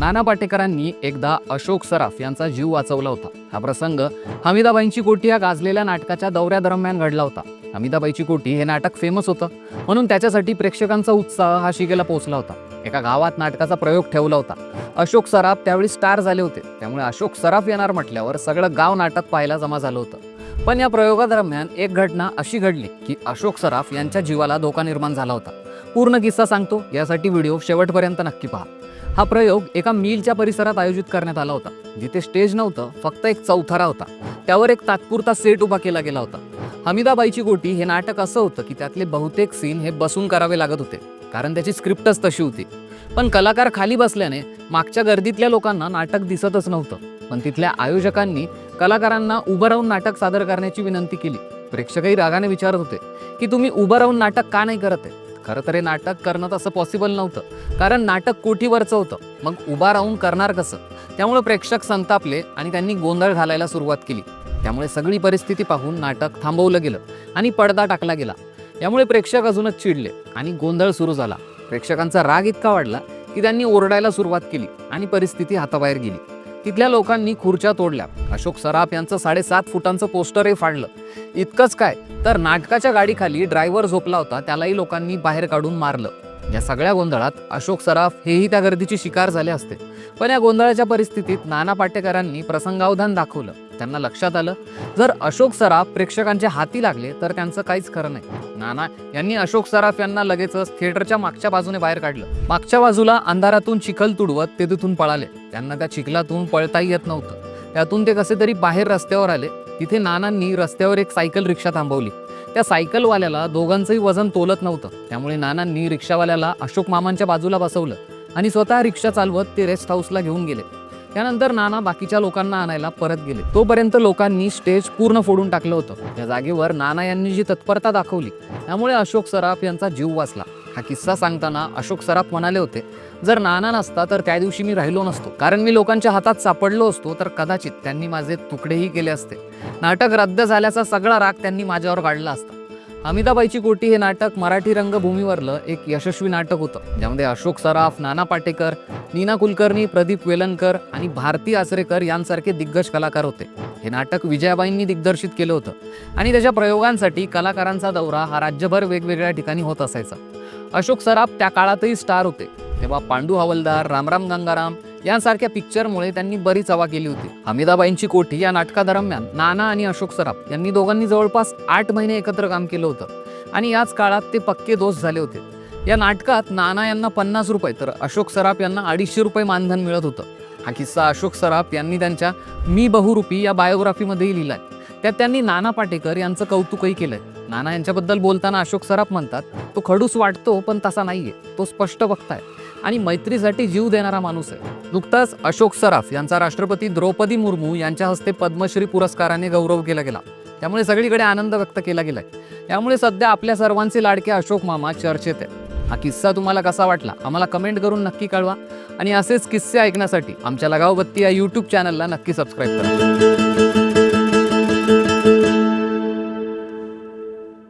नाना पाटेकरांनी एकदा अशोक सराफ यांचा जीव वाचवला होता. हा प्रसंग हमीदाबाईंची कोटी या गाजलेल्या नाटकाच्या दौऱ्यादरम्यान घडला होता. हमीदाबाईची कोटी हे नाटक फेमस होतं. म्हणून त्याच्यासाठी प्रेक्षकांचा उत्साह हा शिगेला पोहोचला होता. एका गावात नाटकाचा प्रयोग ठेवला होता. अशोक सराफ त्यावेळी स्टार झाले होते. त्यामुळे अशोक सराफ येणार म्हटल्यावर सगळं गाव नाटक पाहायला जमा झालं होतं. पण या प्रयोगादरम्यान एक घटना अशी घडली की अशोक सराफ यांच्या जीवाला धोका निर्माण झाला होता. पूर्ण किस्सा सांगतो यासाठी व्हिडिओ शेवटपर्यंत नक्की पहा. हा प्रयोग एका मिलच्या परिसरात आयोजित करण्यात आला होता जिथे स्टेज नव्हतं फक्त एक चौथारा होता. त्यावर एक तात्पुरता सेट उभा केला गेला होता. हमीदाबाईची गोटी हे नाटक असं होतं की त्यातले बहुतेक सीन हे बसून करावे लागत होते कारण त्याची स्क्रिप्टच तशी होती. पण कलाकार खाली बसल्याने मागच्या गर्दीतल्या लोकांना नाटक दिसतच नव्हतं पण तिथल्या आयोजकांनी कलाकारांना उभं राहून नाटक सादर करण्याची विनंती केली. प्रेक्षकही रागाने विचारत होते की तुम्ही उभं राहून नाटक का नाही करत आहे? खरं तर हे नाटक करणं तसं पॉसिबल नव्हतं. कारण नाटक कोठीवरचं होतं? मग उभा राहून करणार कसं? त्यामुळे प्रेक्षक संतापले आणि त्यांनी गोंधळ घालायला सुरुवात केली. त्यामुळे सगळी परिस्थिती पाहून नाटक थांबवलं गेलं आणि पडदा टाकला गेला. यामुळे प्रेक्षक अजूनच चिडले आणि गोंधळ सुरू झाला. प्रेक्षकांचा राग इतका वाढला की त्यांनी ओरडायला सुरुवात केली आणि परिस्थिती हाताबाहेर गेली. तिथल्या लोकांनी खुर्च्या तोडल्या. अशोक सराफ यांचं साडेसात फुटांचं पोस्टरही फाडलं. इतकंच काय तर नाटकाच्या गाडीखाली ड्रायव्हर झोपला होता त्यालाही लोकांनी बाहेर काढून मारलं. या सगळ्या गोंधळात अशोक सराफ हेही त्या गर्दीची शिकार झाले असते. पण या गोंधळाच्या परिस्थितीत नाना पाटेकरांनी प्रसंगावधान दाखवलं. त्यांना लक्षात आलं जर अशोक सराफ प्रेक्षकांच्या हाती लागले तर त्यांचं काहीच खरं नाही. नाना यांनी अशोक सराफ यांना लगेचच थिएटरच्या मागच्या बाजूने बाहेर काढलं. मागच्या बाजूला अंधारातून चिखल तुडवत ते तिथून पळाले. त्यांना त्या चिखलातून पळताही येत नव्हतं. त्यातून ते कसे तरी बाहेर रस्त्यावर आले. तिथे नानांनी रस्त्यावर एक सायकल रिक्षा थांबवली. त्या सायकलवाल्याला दोघांचंही वजन तोलत नव्हतं. त्यामुळे नानांनी रिक्षावाल्याला अशोक मामांच्या बाजूला बसवलं आणि स्वतः रिक्षा चालवत ते रेस्ट हाऊसला घेऊन गेले. त्यानंतर नाना बाकीच्या लोकांना आणायला परत गेले. तोपर्यंत लोकांनी स्टेज पूर्ण फोडून टाकलं होतं. त्या जागेवर नाना यांनी जी तत्परता दाखवली त्यामुळे अशोक सराफ यांचा जीव वाचला. हा किस्सा सांगताना अशोक सराफ म्हणाले होते जर नाना नसता तर त्या दिवशी मी राहिलो नसतो. कारण मी लोकांच्या हातात सापडलो असतो तर कदाचित त्यांनी माझे तुकडेही केले असते. नाटक रद्द झाल्याचा सगळा राग त्यांनी माझ्यावर काढला असता. अमिताबाईची कोटी हे नाटक मराठी रंगभूमीवरलं एक यशस्वी नाटक होतं. ज्यामध्ये अशोक सराफ नाना पाटेकर नीना कुलकर्णी प्रदीप वेलणकर आणि भारती आचरेकर यांसारखे दिग्गज कलाकार होते. हे नाटक विजयाबाईंनी दिग्दर्शित केलं होतं. आणि त्याच्या प्रयोगांसाठी कलाकारांचा दौरा हा राज्यभर वेगवेगळ्या ठिकाणी होत असायचा. अशोक सराफ त्या काळातही स्टार होते. तेव्हा पांडू हवलदार रामराम गंगाराम यांसारख्या पिक्चरमुळे त्यांनी बरीच हवा केली होती. हमीदाबाईंची कोठी या नाटकादरम्यान नाना आणि अशोक सराफ यांनी दोघांनी जवळपास आठ महिने एकत्र काम केलं होतं. आणि याच काळात ते पक्के दोस्त झाले होते. या नाटकात नाना यांना पन्नास रुपये तर अशोक सराफ यांना अडीचशे रुपये मानधन मिळत होतं. हा किस्सा अशोक सराफ यांनी त्यांच्या मी बहुरूपी या बायोग्राफीमध्येही लिहिलाय. त्यात त्यांनी नाना पाटेकर यांचं कौतुकही केलंय. नाना यांच्याबद्दल बोलताना अशोक सराफ म्हणतात तो खडूस वाटतो पण तसा नाहीये. तो स्पष्ट बघताय आणि मैत्रीसाठी जीव देणारा माणूस आहे. नुकताच अशोक सराफ यांचा राष्ट्रपती द्रौपदी मुर्मू यांच्या हस्ते पद्मश्री पुरस्काराने गौरव केला गेला. त्यामुळे सगळीकडे आनंद व्यक्त केला गेलाय. त्यामुळे सध्या आपल्या सर्वांचे लाडके अशोक मामा चर्चेत आहे हा किस्सा तुम्हाला कसा वाटला? आम्हाला कमेंट करून नक्की कळवा. आणि असेच किस्से ऐकण्यासाठी आमच्या लगावबत्ती या यूट्यूब चॅनलला नक्की सबस्क्राईब करा.